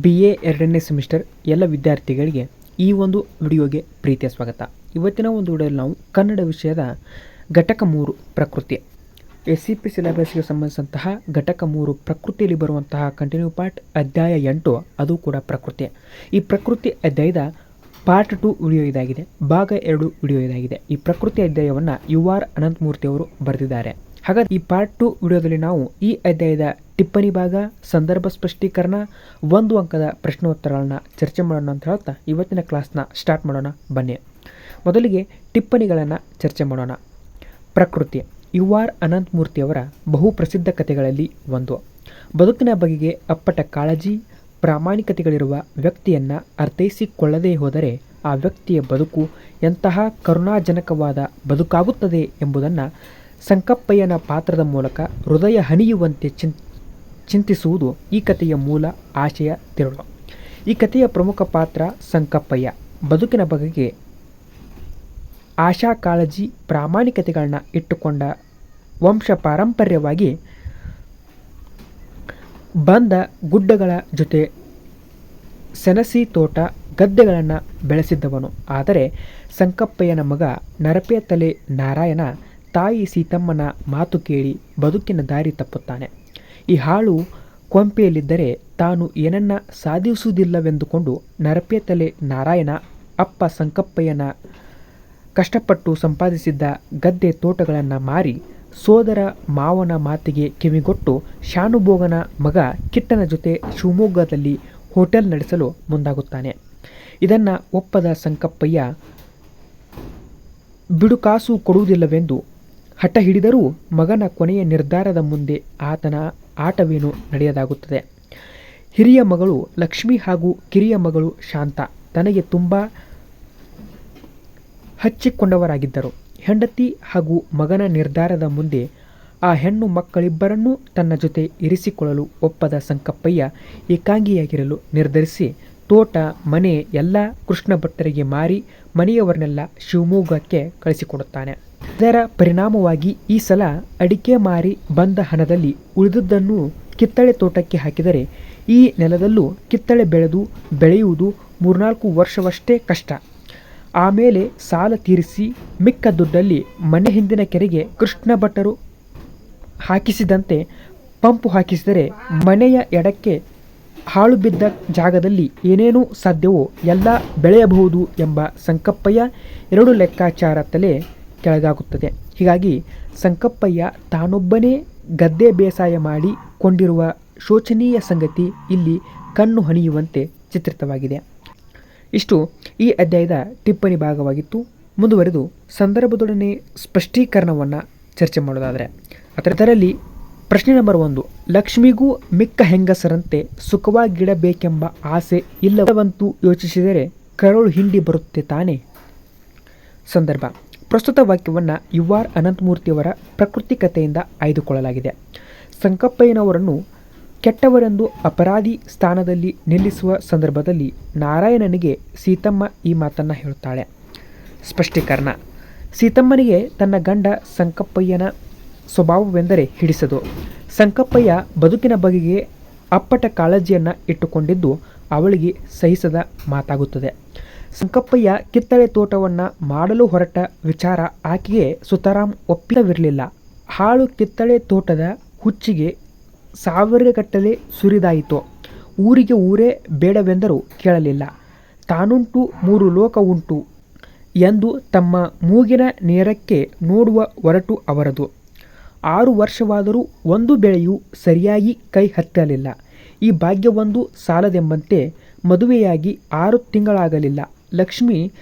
B A ಎರಡನೇ semester ಎಲ್ಲ ವಿದ್ಯಾರ್ಥಿಗಳಿಗೆ ಈ ಒಂದು ವಿಡಿಯೋಗೆ ಪ್ರೀತಿಯ ಸ್ವಾಗತ. ಇವತ್ತಿನ ಒಂದು ವಿಡಿಯೋದಲ್ಲಿ ನಾವು ಕನ್ನಡ ವಿಷಯದ ಘಟಕ ಮೂರು ಪ್ರಕೃತಿ. ಎಸ್ ಸಿ ಪಿ ಸಿಲೆಬಸ್ಗೆ ಸಂಬಂಧಿಸಿದಂತಹ ಘಟಕ ಮೂರು ಪ್ರಕೃತಿಯಲ್ಲಿ ಬರುವಂತಹ ಕಂಟಿನ್ಯೂ ಪಾರ್ಟ್ ಅಧ್ಯಾಯ ಎಂಟು, ಅದು ಕೂಡ ಪ್ರಕೃತಿ. ಈ ಪ್ರಕೃತಿ ಅಧ್ಯಾಯದ ಪಾರ್ಟ್ ಟು ವಿಡಿಯೋ ಇದಾಗಿದೆ. ಭಾಗ ಎರಡು ವಿಡಿಯೋ ಇದಾಗಿದೆ. ಈ ಪ್ರಕೃತಿ ಅಧ್ಯಾಯವನ್ನು ಯು ಆರ್ ಅನಂತಮೂರ್ತಿಯವರು ಬರೆದಿದ್ದಾರೆ. ಹಾಗಾದ್ರೆ ಈ ಪಾರ್ಟ್ ಟು ವಿಡಿಯೋದಲ್ಲಿ ನಾವು ಈ ಅಧ್ಯಾಯದ ಟಿಪ್ಪಣಿ ಭಾಗ, ಸಂದರ್ಭ ಸ್ಪಷ್ಟೀಕರಣ, ಒಂದು ಅಂಕದ ಪ್ರಶ್ನೋತ್ತರಗಳನ್ನ ಚರ್ಚೆ ಮಾಡೋಣ ಅಂತ ಹೇಳ್ತಾ ಇವತ್ತಿನ ಕ್ಲಾಸ್ನ ಸ್ಟಾರ್ಟ್ ಮಾಡೋಣ. ಬನ್ನಿ. ಮೊದಲಿಗೆ ಟಿಪ್ಪಣಿಗಳನ್ನು ಚರ್ಚೆ ಮಾಡೋಣ. ಪ್ರಕೃತಿ, ಯು ಆರ್ ಅನಂತಮೂರ್ತಿಯವರ ಬಹು ಪ್ರಸಿದ್ಧ ಕಥೆಗಳಲ್ಲಿ ಒಂದು. ಬದುಕಿನ ಬಗೆಗೆ ಅಪ್ಪಟ ಕಾಳಜಿ, ಪ್ರಾಮಾಣಿಕತೆಗಳಿರುವ ವ್ಯಕ್ತಿಯನ್ನು ಅರ್ಥೈಸಿಕೊಳ್ಳದೇ ಹೋದರೆ ಆ ವ್ಯಕ್ತಿಯ ಬದುಕು ಎಂತಹ ಕರುಣಾಜನಕವಾದ ಬದುಕಾಗುತ್ತದೆ ಎಂಬುದನ್ನು ಸಂಕಪ್ಪಯ್ಯನ ಪಾತ್ರದ ಮೂಲಕ ಹೃದಯ ಹನಿಯುವಂತೆ ಚಿನ್ ಚಿಂತಿಸುವುದು ಈ ಕಥೆಯ ಮೂಲ ಆಶಯ ತಿರುಳು. ಈ ಕಥೆಯ ಪ್ರಮುಖ ಪಾತ್ರ ಸಂಕಪ್ಪಯ್ಯ. ಬದುಕಿನ ಬಗೆಗೆ ಆಶಾ ಕಾಳಜಿ ಪ್ರಾಮಾಣಿಕತೆಗಳನ್ನ ಇಟ್ಟುಕೊಂಡ ವಂಶ ಪಾರಂಪರ್ಯವಾಗಿ ಬಂದ ಗುಡ್ಡಗಳ ಜೊತೆ ಸೆನಸಿ ತೋಟ ಗದ್ದೆಗಳನ್ನು ಬೆಳೆಸಿದ್ದವನು. ಆದರೆ ಸಂಕಪ್ಪಯ್ಯನ ಮಗ ನರಪೆ ತಲೆ ನಾರಾಯಣ ತಾಯಿ ಸೀತಮ್ಮನ ಮಾತು ಕೇಳಿ ಬದುಕಿನ ದಾರಿ ತಪ್ಪುತ್ತಾನೆ. ಈ ಹಾಳು ಕೊಂಪೆಯಲ್ಲಿದ್ದರೆ ತಾನು ಏನನ್ನ ಸಾಧಿಸುವುದಿಲ್ಲವೆಂದುಕೊಂಡು ನರಪ್ಯ ತಲೆ ನಾರಾಯಣ, ಅಪ್ಪ ಸಂಕಪ್ಪಯ್ಯನ ಕಷ್ಟಪಟ್ಟು ಸಂಪಾದಿಸಿದ್ದ ಗದ್ದೆ ತೋಟಗಳನ್ನು ಮಾರಿ ಸೋದರ ಮಾವನ ಮಾತಿಗೆ ಕಿವಿಗೊಟ್ಟು ಶಾನುಭೋಗನ ಮಗ ಕಿಟ್ಟನ ಜೊತೆ ಶಿವಮೊಗ್ಗದಲ್ಲಿ ಹೋಟೆಲ್ ನಡೆಸಲು ಮುಂದಾಗುತ್ತಾನೆ. ಇದನ್ನು ಒಪ್ಪದ ಸಂಕಪ್ಪಯ್ಯ, ಬಿಡುಕಾಸು ಕೊಡುವುದಿಲ್ಲವೆಂದು ಹಠ ಹಿಡಿದರೂ ಮಗನ ಕೊನೆಯ ನಿರ್ಧಾರದ ಮುಂದೆ ಆತನ ಆಟವೇನು ನಡೆಯದಾಗುತ್ತದೆ. ಹಿರಿಯ ಮಗಳು ಲಕ್ಷ್ಮಿ ಹಾಗೂ ಕಿರಿಯ ಮಗಳು ಶಾಂತ ತನಗೆ ತುಂಬ ಹಚ್ಚಿಕೊಂಡವರಾಗಿದ್ದರು. ಹೆಂಡತಿ ಹಾಗೂ ಮಗನ ನಿರ್ಧಾರದ ಮುಂದೆ ಆ ಹೆಣ್ಣು ಮಕ್ಕಳಿಬ್ಬರನ್ನೂ ತನ್ನ ಜೊತೆ ಇರಿಸಿಕೊಳ್ಳಲು ಒಪ್ಪದ ಸಂಕಪ್ಪಯ್ಯ ಏಕಾಂಗಿಯಾಗಿರಲು ನಿರ್ಧರಿಸಿ ತೋಟ, ಮನೆ ಎಲ್ಲ ಕೃಷ್ಣ ಭಟ್ಟರಿಗೆ ಮಾರಿ ಮನೆಯವರನ್ನೆಲ್ಲ ಶಿವಮೊಗ್ಗಕ್ಕೆ ಕಳಿಸಿಕೊಡುತ್ತಾನೆ. ಇದರ ಪರಿಣಾಮವಾಗಿ ಈ ಸಲ ಅಡಿಕೆ ಮಾರಿ ಬಂದ ಹಣದಲ್ಲಿ ಉಳಿದದ್ದನ್ನು ಕಿತ್ತಳೆ ತೋಟಕ್ಕೆ ಹಾಕಿದರೆ ಈ ನೆಲದಲ್ಲೂ ಕಿತ್ತಳೆ ಬೆಳೆದು ಬೆಳೆಯುವುದು ಮೂರ್ನಾಲ್ಕು ವರ್ಷವಷ್ಟೇ ಕಷ್ಟ. ಆಮೇಲೆ ಸಾಲ ತೀರಿಸಿ ಮಿಕ್ಕ ದುಡ್ಡಲ್ಲಿ ಮನೆ ಹಿಂದಿನ ಕೆರೆಗೆ ಕೃಷ್ಣ ಭಟ್ಟರು ಹಾಕಿಸಿದಂತೆ ಪಂಪು ಹಾಕಿಸಿದರೆ ಮನೆಯ ಎಡಕ್ಕೆ ಹಾಳು ಬಿದ್ದ ಜಾಗದಲ್ಲಿ ಏನೇನು ಸಾಧ್ಯವೋ ಎಲ್ಲ ಬೆಳೆಯಬಹುದು ಎಂಬ ಸಂಕಪ್ಪಯ್ಯ ಎರಡು ಲೆಕ್ಕಾಚಾರ ತಲೆ ಕೆಳಗಾಗುತ್ತದೆ. ಹೀಗಾಗಿ ಸಂಕಪ್ಪಯ್ಯ ತಾನೊಬ್ಬನೇ ಗದ್ದೆ ಬೇಸಾಯ ಮಾಡಿ ಕೊಂಡಿರುವ ಶೋಚನೀಯ ಸಂಗತಿ ಇಲ್ಲಿ ಕಣ್ಣು ಹಣಿಯುವಂತೆ ಚಿತ್ರಿತವಾಗಿದೆ. ಇಷ್ಟು ಈ ಅಧ್ಯಾಯದ ಟಿಪ್ಪಣಿ ಭಾಗವಾಗಿತ್ತು. ಮುಂದುವರೆದು ಸಂದರ್ಭದೊಡನೆ ಸ್ಪಷ್ಟೀಕರಣವನ್ನು ಚರ್ಚೆ ಮಾಡೋದಾದರೆ ಅದರಲ್ಲಿ ಪ್ರಶ್ನೆ ನಂಬರ್ ಒಂದು, ಲಕ್ಷ್ಮಿಗೂ ಮಿಕ್ಕ ಹೆಂಗಸರಂತೆ ಸುಖವಾಗಿಡಬೇಕೆಂಬ ಆಸೆ ಇಲ್ಲವಂತೂ ಯೋಚಿಸಿದರೆ ಕರಳು ಹಿಂಡಿ ಬರುತ್ತೆ ತಾನೇ? ಸಂದರ್ಭ, ಪ್ರಸ್ತುತ ವಾಕ್ಯವನ್ನು ಯು ಆರ್ ಅನಂತಮೂರ್ತಿಯವರ ಪ್ರಕೃತಿ ಕಥೆಯಿಂದ ಆಯ್ದುಕೊಳ್ಳಲಾಗಿದೆ. ಸಂಕಪ್ಪಯ್ಯನವರನ್ನು ಕೆಟ್ಟವರೆಂದು ಅಪರಾಧಿ ಸ್ಥಾನದಲ್ಲಿ ನಿಲ್ಲಿಸುವ ಸಂದರ್ಭದಲ್ಲಿ ನಾರಾಯಣನಿಗೆ ಸೀತಮ್ಮ ಈ ಮಾತನ್ನು ಹೇಳುತ್ತಾಳೆ. ಸ್ಪಷ್ಟೀಕರಣ, ಸೀತಮ್ಮನಿಗೆ ತನ್ನ ಗಂಡ ಸಂಕಪ್ಪಯ್ಯನ ಸ್ವಭಾವವೆಂದರೆ ಹಿಡಿಸದು. ಸಂಕಪ್ಪಯ್ಯ ಬದುಕಿನ ಬಗೆಗೆ ಅಪ್ಪಟ ಕಾಳಜಿಯನ್ನು ಇಟ್ಟುಕೊಂಡಿದ್ದು ಅವಳಿಗೆ ಸಹಿಸದ ಮಾತಾಗುತ್ತದೆ. ಸಂಕಪ್ಪಯ್ಯ ಕಿತ್ತಳೆ ತೋಟವನ್ನು ಮಾಡಲು ಹೊರಟ ವಿಚಾರ ಆಕೆಗೆ ಸುತಾರಾಮ್ ಒಪ್ಪಿದವಿರಲಿಲ್ಲ ಹಾಳು ಕಿತ್ತಳೆ ತೋಟದ ಹುಚ್ಚಿಗೆ ಸಾವಿರಗಟ್ಟಲೆ ಸುರಿದಾಯಿತು. ಊರಿಗೆ ಊರೇ ಬೇಡವೆಂದರೂ ಕೇಳಲಿಲ್ಲ. ತಾನುಂಟು, ಮೂರು ಲೋಕ ಉಂಟು ಎಂದು ತಮ್ಮ ಮೂಗಿನ ನೇರಕ್ಕೆ ನೋಡುವ ಹೊರಟು ಅವರದು. ಆರು ವರ್ಷವಾದರೂ ಒಂದು ಬೆಳೆಯೂ ಸರಿಯಾಗಿ ಕೈ ಹತ್ತಲಿಲ್ಲ. ಈ ಭಾಗ್ಯವೊಂದು ಸಾಲದೆಂಬಂತೆ ಮದುವೆಯಾಗಿ ಆರು ತಿಂಗಳಾಗಲಿಲ್ಲ. ಲಕ್ಷ್ಮಿ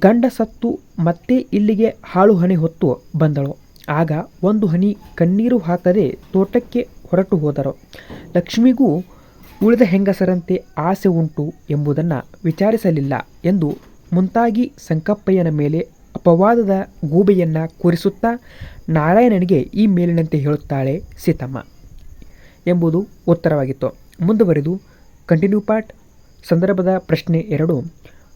ಗಂಡ ಸತ್ತು ಮತ್ತೆ ಇಲ್ಲಿಗೆ ಹಾಳು ಹನಿ ಹೊತ್ತು ಬಂದಳು. ಆಗ ಒಂದು ಹನಿ ಕಣ್ಣೀರು ಹಾಕದೆ ತೋಟಕ್ಕೆ ಹೊರಟು ಹೋದರು. ಲಕ್ಷ್ಮಿಗೂ ಉಳಿದ ಹೆಂಗಸರಂತೆ ಆಸೆ ಉಂಟು ಎಂಬುದನ್ನು ವಿಚಾರಿಸಲಿಲ್ಲ ಎಂದು ಮುಂತಾಗಿ ಸಂಕಪ್ಪಯ್ಯನ ಮೇಲೆ ಅಪವಾದದ ಗೂಬೆಯನ್ನು ಕೂರಿಸುತ್ತಾ ನಾರಾಯಣನಿಗೆ ಈ ಮೇಲಿನಂತೆ ಹೇಳುತ್ತಾಳೆ ಸೀತಮ್ಮ ಎಂಬುದು ಉತ್ತರವಾಗಿತ್ತು. ಮುಂದುವರೆದು ಕಂಟಿನ್ಯೂ ಪಾರ್ಟ್. ಸಂದರ್ಭದ ಪ್ರಶ್ನೆ ಎರಡು.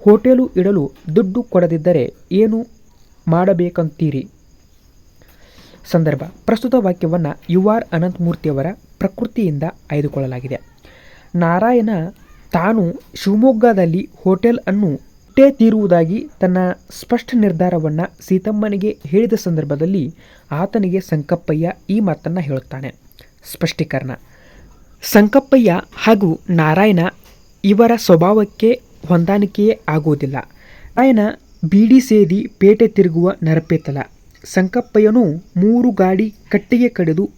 ಹೋಟೆಲು ಇಡಲು ದುಡ್ಡು ಕೊಡದಿದ್ದರೆ ಏನು ಮಾಡಬೇಕಂತೀರಿ? ಸಂದರ್ಭ. ಪ್ರಸ್ತುತ ವಾಕ್ಯವನ್ನು ಯು ಆರ್ ಅನಂತಮೂರ್ತಿಯವರ ಪ್ರಕೃತಿಯಿಂದ ಆಯ್ದುಕೊಳ್ಳಲಾಗಿದೆ. ನಾರಾಯಣ ತಾನು ಶಿವಮೊಗ್ಗದಲ್ಲಿ ಹೋಟೆಲ್ ಅನ್ನು ಹುಟ್ಟೇ ತೀರುವುದಾಗಿ ತನ್ನ ಸ್ಪಷ್ಟ ನಿರ್ಧಾರವನ್ನು ಸೀತಮ್ಮನಿಗೆ ಹೇಳಿದ ಸಂದರ್ಭದಲ್ಲಿ ಆತನಿಗೆ ಸಂಕಪ್ಪಯ್ಯ ಈ ಮಾತನ್ನು ಹೇಳುತ್ತಾನೆ. ಸ್ಪಷ್ಟೀಕರಣ. ಸಂಕಪ್ಪಯ್ಯ ಹಾಗೂ ನಾರಾಯಣ ಇವರ ಸ್ವಭಾವಕ್ಕೆ ಹೊಂದಾಣಿಕೆಯೇ ಆಗುವುದಿಲ್ಲ. ನಾರಾಯಣ ಬೀಡಿ ಸೇದಿ ಪೇಟೆ ತಿರುಗುವ ನರಪೇತಲ. ಸಂಕಪ್ಪಯ್ಯನು ಮೂರು ಗಾಡಿ ಕಟ್ಟಿಗೆ ಕಡಿದು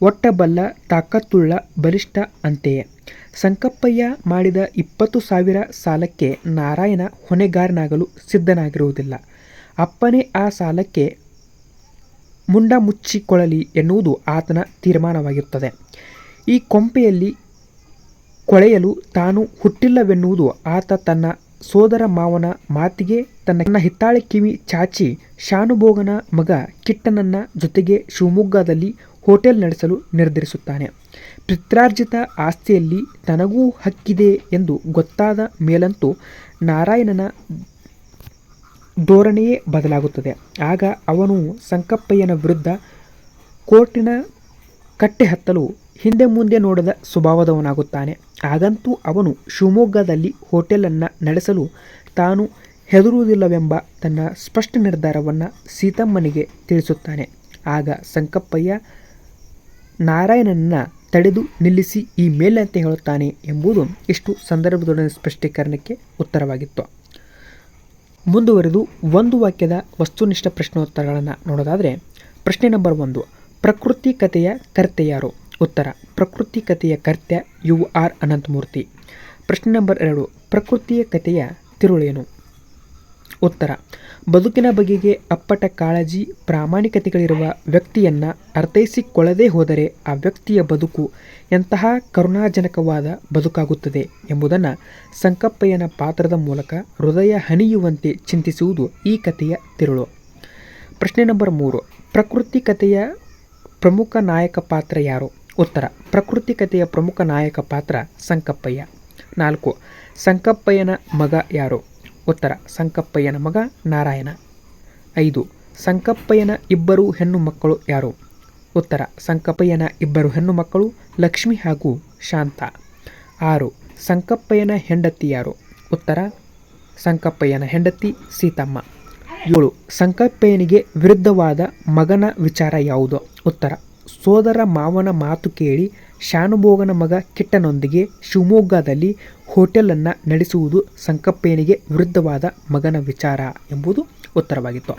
ಒಟ್ಟಬಲ್ಲ ತಾಕತ್ತುಳ್ಳ ಬಲಿಷ್ಠ ಅಂತೆಯೇ. ಸಂಕಪ್ಪಯ್ಯ ಮಾಡಿದ ಇಪ್ಪತ್ತು ಸಾವಿರ ಸಾಲಕ್ಕೆ ನಾರಾಯಣ ಹೊಣೆಗಾರನಾಗಲು ಸಿದ್ಧನಾಗಿರುವುದಿಲ್ಲ. ಅಪ್ಪನೇ ಆ ಸಾಲಕ್ಕೆ ಮುಂಡ ಮುಚ್ಚಿಕೊಳ್ಳಲಿ ಎನ್ನುವುದು ಆತನ ತೀರ್ಮಾನವಾಗಿರುತ್ತದೆ. ಈ ಕೊಂಪೆಯಲ್ಲಿ ಕೊಳೆಯಲು ತಾನು ಹುಟ್ಟಿಲ್ಲವೆನ್ನುವುದು ಆತ ತನ್ನ ಸೋದರ ಮಾವನ ಮಾತಿಗೆ ತನ್ನ ಹಿತ್ತಾಳೆ ಕಿವಿ ಚಾಚಿ ಶಾನುಭೋಗನ ಮಗ ಕಿಟ್ಟನನ್ನ ಜೊತೆಗೆ ಶಿವಮೊಗ್ಗದಲ್ಲಿ ಹೋಟೆಲ್ ನಡೆಸಲು ನಿರ್ಧರಿಸುತ್ತಾನೆ. ಪಿತ್ರಾರ್ಜಿತ ಆಸ್ತಿಯಲ್ಲಿ ತನಗೂ ಹಕ್ಕಿದೆ ಎಂದು ಗೊತ್ತಾದ ಮೇಲಂತೂ ನಾರಾಯಣನ ಧೋರಣೆಯೇ ಬದಲಾಗುತ್ತದೆ. ಆಗ ಅವನು ಸಂಕಪ್ಪಯ್ಯನ ವಿರುದ್ಧ ಕೋರ್ಟಿನ ಕಟ್ಟೆ ಹತ್ತಲು ಹಿಂದೆ ಮುಂದೆ ನೋಡದ ಸ್ವಭಾವದವನಾಗುತ್ತಾನೆ. ಆಗಂತೂ ಅವನು ಶಿವಮೊಗ್ಗದಲ್ಲಿ ಹೋಟೆಲನ್ನು ನಡೆಸಲು ತಾನು ಹೆದರುವುದಿಲ್ಲವೆಂಬ ತನ್ನ ಸ್ಪಷ್ಟ ನಿರ್ಧಾರವನ್ನು ಸೀತಮ್ಮನಿಗೆ ತಿಳಿಸುತ್ತಾನೆ. ಆಗ ಸಂಕಪ್ಪಯ್ಯ ನಾರಾಯಣನನ್ನು ತಡೆದು ನಿಲ್ಲಿಸಿ ಈ ಮೇಲಂತೆ ಹೇಳುತ್ತಾನೆ ಎಂಬುದು ಇಷ್ಟು ಸಂದರ್ಭದೊಡನೆ ಸ್ಪಷ್ಟೀಕರಣಕ್ಕೆ ಉತ್ತರವಾಗಿತ್ತು. ಮುಂದುವರೆದು ಒಂದು ವಾಕ್ಯದ ವಸ್ತುನಿಷ್ಠ ಪ್ರಶ್ನೋತ್ತರಗಳನ್ನು ನೋಡೋದಾದರೆ, ಪ್ರಶ್ನೆ ನಂಬರ್ ಒಂದು, ಪ್ರಕೃತಿ ಕಥೆಯ ಕರ್ತೆ ಯಾರು? ಉತ್ತರ, ಪ್ರಕೃತಿ ಕಥೆಯ ಕರ್ತ್ಯ ಯು ಆರ್ ಅನಂತಮೂರ್ತಿ. ಪ್ರಶ್ನೆ ನಂಬರ್ ಎರಡು, ಪ್ರಕೃತಿಯ ಕಥೆಯ ತಿರುಳೇನು? ಉತ್ತರ. ಬದುಕಿನ ಬಗೆಗೆ ಅಪ್ಪಟ ಕಾಳಜಿ, ಪ್ರಾಮಾಣಿಕತೆಗಳಿರುವ ವ್ಯಕ್ತಿಯನ್ನು ಅರ್ಥೈಸಿಕೊಳ್ಳದೇ ಹೋದರೆ ಆ ವ್ಯಕ್ತಿಯ ಬದುಕು ಎಂತಹ ಕರುಣಾಜನಕವಾದ ಬದುಕಾಗುತ್ತದೆ ಎಂಬುದನ್ನು ಸಂಕಪ್ಪಯ್ಯನ ಪಾತ್ರದ ಮೂಲಕ ಹೃದಯ ಹನಿಯುವಂತೆ ಚಿಂತಿಸುವುದು ಈ ಕಥೆಯ ತಿರುಳು. ಪ್ರಶ್ನೆ ನಂಬರ್ ಮೂರು. ಪ್ರಕೃತಿ ಕಥೆಯ ಪ್ರಮುಖ ನಾಯಕ ಪಾತ್ರ ಯಾರು? ಉತ್ತರ. ಪ್ರಕೃತಿ ಕಥೆಯ ಪ್ರಮುಖ ನಾಯಕ ಪಾತ್ರ ಸಂಕಪ್ಪಯ್ಯ. ನಾಲ್ಕು. ಸಂಕಪ್ಪಯ್ಯನ ಮಗ ಯಾರು? ಉತ್ತರ, ಸಂಕಪ್ಪಯ್ಯನ ಮಗ ನಾರಾಯಣ. ಐದು, ಸಂಕಪ್ಪಯ್ಯನ ಇಬ್ಬರು ಹೆಣ್ಣು ಮಕ್ಕಳು ಯಾರು? ಉತ್ತರ, ಸಂಕಪ್ಪಯ್ಯನ ಇಬ್ಬರು ಹೆಣ್ಣು ಮಕ್ಕಳು ಲಕ್ಷ್ಮಿ ಹಾಗೂ ಶಾಂತ. ಆರು, ಸಂಕಪ್ಪಯ್ಯನ ಹೆಂಡತಿ ಯಾರು? ಉತ್ತರ, ಸಂಕಪ್ಪಯ್ಯನ ಹೆಂಡತಿ ಸೀತಮ್ಮ. ಏಳು, ಸಂಕಪ್ಪಯ್ಯನಿಗೆ ವಿರುದ್ಧವಾದ ಮಗನ ವಿಚಾರ ಯಾವುದು? ಉತ್ತರ, ಸೋದರ ಮಾವನ ಮಾತು ಕೇಳಿ ಶಾನುಭೋಗನ ಮಗ ಕಿಟ್ಟನೊಂದಿಗೆ ಶಿವಮೊಗ್ಗದಲ್ಲಿ ಹೋಟೆಲನ್ನು ನಡೆಸುವುದು ಸಂಕಪ್ಪೇನಿಗೆ ವಿರುದ್ಧವಾದ ಮಗನ ವಿಚಾರ ಎಂಬುದು ಉತ್ತರವಾಗಿತ್ತು.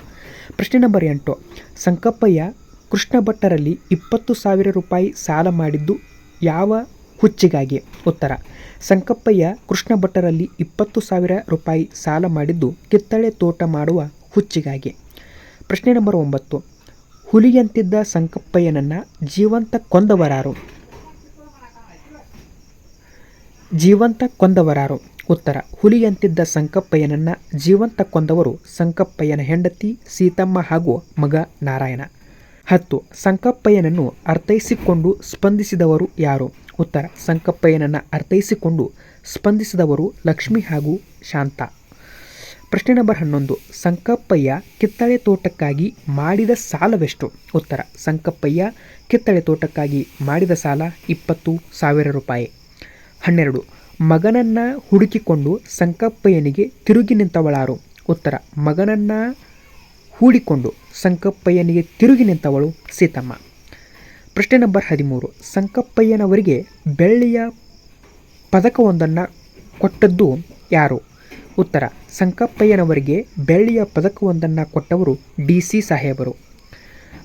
ಪ್ರಶ್ನೆ ನಂಬರ್ ಎಂಟು. ಸಂಕಪ್ಪಯ್ಯ ಕೃಷ್ಣ ಭಟ್ಟರಲ್ಲಿ ಇಪ್ಪತ್ತು ಸಾವಿರ ರೂಪಾಯಿ ಸಾಲ ಮಾಡಿದ್ದು ಯಾವ ಹುಚ್ಚಿಗಾಗಿ? ಉತ್ತರ. ಸಂಕಪ್ಪಯ್ಯ ಕೃಷ್ಣ ಭಟ್ಟರಲ್ಲಿ ಇಪ್ಪತ್ತು ಸಾವಿರ ರೂಪಾಯಿ ಸಾಲ ಮಾಡಿದ್ದು ಕಿತ್ತಳೆ ತೋಟ ಮಾಡುವ ಹುಚ್ಚಿಗಾಗಿ. ಪ್ರಶ್ನೆ ನಂಬರ್ ಒಂಬತ್ತು. ಹುಲಿಯಂತಿದ್ದ ಸಂಕಪ್ಪಯ್ಯನನ್ನು ಜೀವಂತ ಕೊಂದವರಾರು? ಜೀವಂತ ಕೊಂದವರಾರು. ಉತ್ತರ, ಹುಲಿಯಂತಿದ್ದ ಸಂಕಪ್ಪಯ್ಯನನ್ನ ಜೀವಂತ ಕೊಂದವರು ಸಂಕಪ್ಪಯ್ಯನ ಹೆಂಡತಿ, ಸೀತಮ್ಮ ಹಾಗೂ ಮಗ ನಾರಾಯಣ. ಹತ್ತು, ಸಂಕಪ್ಪಯ್ಯನನ್ನು ಅರ್ಥೈಸಿಕೊಂಡು ಸ್ಪಂದಿಸಿದವರು ಯಾರು? ಉತ್ತರ, ಸಂಕಪ್ಪಯ್ಯನನ್ನು ಅರ್ಥೈಸಿಕೊಂಡು ಸ್ಪಂದಿಸಿದವರು ಲಕ್ಷ್ಮಿ ಹಾಗೂ ಶಾಂತ. ಪ್ರಶ್ನೆ ನಂಬರ್ ಹನ್ನೊಂದು, ಸಂಕಪ್ಪಯ್ಯ ಕಿತ್ತಳೆ ತೋಟಕ್ಕಾಗಿ ಮಾಡಿದ ಸಾಲವೆಷ್ಟು? ಉತ್ತರ, ಸಂಕಪ್ಪಯ್ಯ ಕಿತ್ತಳೆ ತೋಟಕ್ಕಾಗಿ ಮಾಡಿದ ಸಾಲ ಇಪ್ಪತ್ತು ಸಾವಿರ ರೂಪಾಯಿ. ಹನ್ನೆರಡು. ಮಗನನ್ನ ಹುಡುಕಿಕೊಂಡು ಸಂಕಪ್ಪಯ್ಯನಿಗೆ ತಿರುಗಿ ನಿಂತವಳಾರು. ಉತ್ತರ, ಮಗನನ್ನ ಹೂಡಿಕೊಂಡು ಸಂಕಪ್ಪಯ್ಯನಿಗೆ ತಿರುಗಿ ನಿಂತವಳು ಸೀತಮ್ಮ. ಪ್ರಶ್ನೆ ನಂಬರ್ ಹದಿಮೂರು. ಸಂಕಪ್ಪಯ್ಯನವರಿಗೆ ಬೆಳ್ಳಿಯ ಪದಕವೊಂದನ್ನು ಕೊಟ್ಟದ್ದು ಯಾರು? ಉತ್ತರ, ಸಂಕಪ್ಪಯ್ಯನವರಿಗೆ ಬೆಳ್ಳಿಯ ಪದಕವೊಂದನ್ನು ಕೊಟ್ಟವರು ಡಿ ಸಿ ಸಾಹೇಬರು.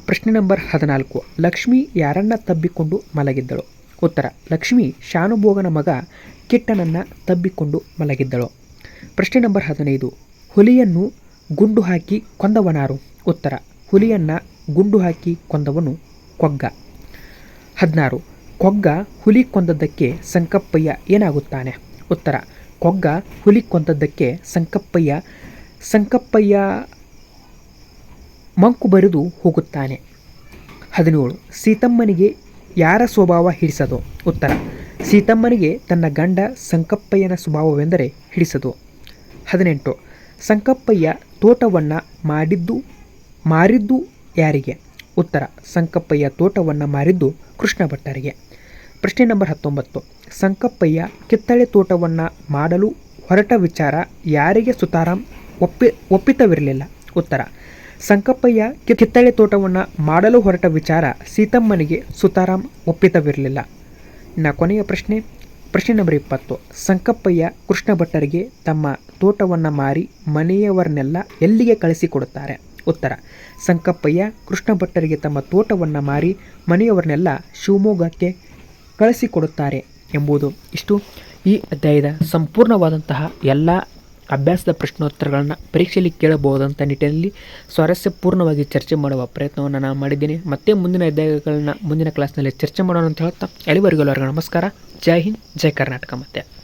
ಪ್ರಶ್ನೆ ನಂಬರ್ ಹದಿನಾಲ್ಕು. ಲಕ್ಷ್ಮಿ ಯಾರನ್ನ ತಬ್ಬಿಕೊಂಡು ಮಲಗಿದ್ದಳು? ಉತ್ತರ. ಲಕ್ಷ್ಮಿ ಶಾನುಭೋಗನ ಮಗ ಕಿಟ್ಟನನ್ನು ತಬ್ಬಿಕೊಂಡು ಮಲಗಿದ್ದಳು. ಪ್ರಶ್ನೆ ನಂಬರ್ ಹದಿನೈದು. ಹುಲಿಯನ್ನು ಗುಂಡು ಹಾಕಿ ಕೊಂದವನಾರು? ಉತ್ತರ. ಹುಲಿಯನ್ನು ಗುಂಡು ಹಾಕಿ ಕೊಂದವನು ಕೊಗ್ಗ. ಹದಿನಾರು. ಕೊಗ್ಗ ಹುಲಿ ಕೊಂದದ್ದಕ್ಕೆ ಸಂಕಪ್ಪಯ್ಯ ಏನಾಗುತ್ತಾನೆ? ಉತ್ತರ. ಕೊಗ್ಗ ಹುಲಿ ಕೊಂದದ್ದಕ್ಕೆ ಸಂಕಪ್ಪಯ್ಯ ಸಂಕಪ್ಪಯ್ಯ ಮಂಕು ಬರೆದು ಹೋಗುತ್ತಾನೆ. ಹದಿನೇಳು. ಸೀತಮ್ಮನಿಗೆ ಯಾರ ಸ್ವಭಾವ ಹಿಡಿಸದು? ಉತ್ತರ, ಸೀತಮ್ಮನಿಗೆ ತನ್ನ ಗಂಡ ಸಂಕಪ್ಪಯ್ಯನ ಸ್ವಭಾವವೆಂದರೆ ಹಿಡಿಸದು. ಹದಿನೆಂಟು, ಸಂಕಪ್ಪಯ್ಯ ತೋಟವನ್ನು ಮಾಡಿದ್ದು, ಮಾರಿದ್ದು ಯಾರಿಗೆ? ಉತ್ತರ, ಸಂಕಪ್ಪಯ್ಯ ತೋಟವನ್ನು ಮಾರಿದ್ದು ಕೃಷ್ಣ ಭಟ್ಟರಿಗೆ. ಪ್ರಶ್ನೆ ನಂಬರ್ ಹತ್ತೊಂಬತ್ತು, ಸಂಕಪ್ಪಯ್ಯ ಕಿತ್ತಳೆ ತೋಟವನ್ನು ಮಾಡಲು ಹೊರಟ ವಿಚಾರ ಯಾರಿಗೆ ಸುತಾರಾಮ್ ಒಪ್ಪಿ, ಒಪ್ಪಿತವಿರಲಿಲ್ಲ. ಉತ್ತರ ಸಂಕಪ್ಪಯ್ಯ ಕಿತ್ತಳೆ ತೋಟವನ್ನು ಮಾಡಲು ಹೊರಟ ವಿಚಾರ ಸೀತಮ್ಮನಿಗೆ ಸುತಾರಾಮ್ ಒಪ್ಪಿತವಿರಲಿಲ್ಲ. ಇನ್ನು ಕೊನೆಯ ಪ್ರಶ್ನೆ ಪ್ರಶ್ನೆ ನಂಬರ್ ಇಪ್ಪತ್ತು. ಸಂಕಪ್ಪಯ್ಯ ಕೃಷ್ಣ ಭಟ್ಟರಿಗೆ ತಮ್ಮ ತೋಟವನ್ನು ಮಾರಿ ಮನೆಯವರನ್ನೆಲ್ಲ ಎಲ್ಲಿಗೆ ಕಳಿಸಿಕೊಡುತ್ತಾರೆ? ಉತ್ತರ, ಸಂಕಪ್ಪಯ್ಯ ಕೃಷ್ಣ ಭಟ್ಟರಿಗೆ ತಮ್ಮ ತೋಟವನ್ನು ಮಾರಿ ಮನೆಯವರನ್ನೆಲ್ಲ ಶಿವಮೊಗ್ಗಕ್ಕೆ ಕಳಿಸಿಕೊಡುತ್ತಾರೆ ಎಂಬುದು ಇಷ್ಟು. ಈ ಅಧ್ಯಾಯದ ಸಂಪೂರ್ಣವಾದಂತಹ ಎಲ್ಲ ಅಭ್ಯಾಸದ ಪ್ರಶ್ನೋತ್ತರಗಳನ್ನು ಪರೀಕ್ಷೆಯಲ್ಲಿ ಕೇಳಬಹುದಂಥ ನಿಟ್ಟಿನಲ್ಲಿ ಸ್ವಾರಸ್ಯಪೂರ್ಣವಾಗಿ ಚರ್ಚೆ ಮಾಡುವ ಪ್ರಯತ್ನವನ್ನು ನಾನು ಮಾಡಿದ್ದೀನಿ. ಮತ್ತೆ ಮುಂದಿನ ಅಧ್ಯಾಯಗಳನ್ನ ಮುಂದಿನ ಕ್ಲಾಸ್ನಲ್ಲಿ ಚರ್ಚೆ ಮಾಡೋಣ ಅಂತ ಹೇಳ್ತಾ, ಎಲ್ಲಿವರೆಗೂ ಎಲ್ಲರಿಗೂ ನಮಸ್ಕಾರ. ಜೈ ಹಿಂದ್, ಜೈ ಕರ್ನಾಟಕ ಮತ್ತೆ.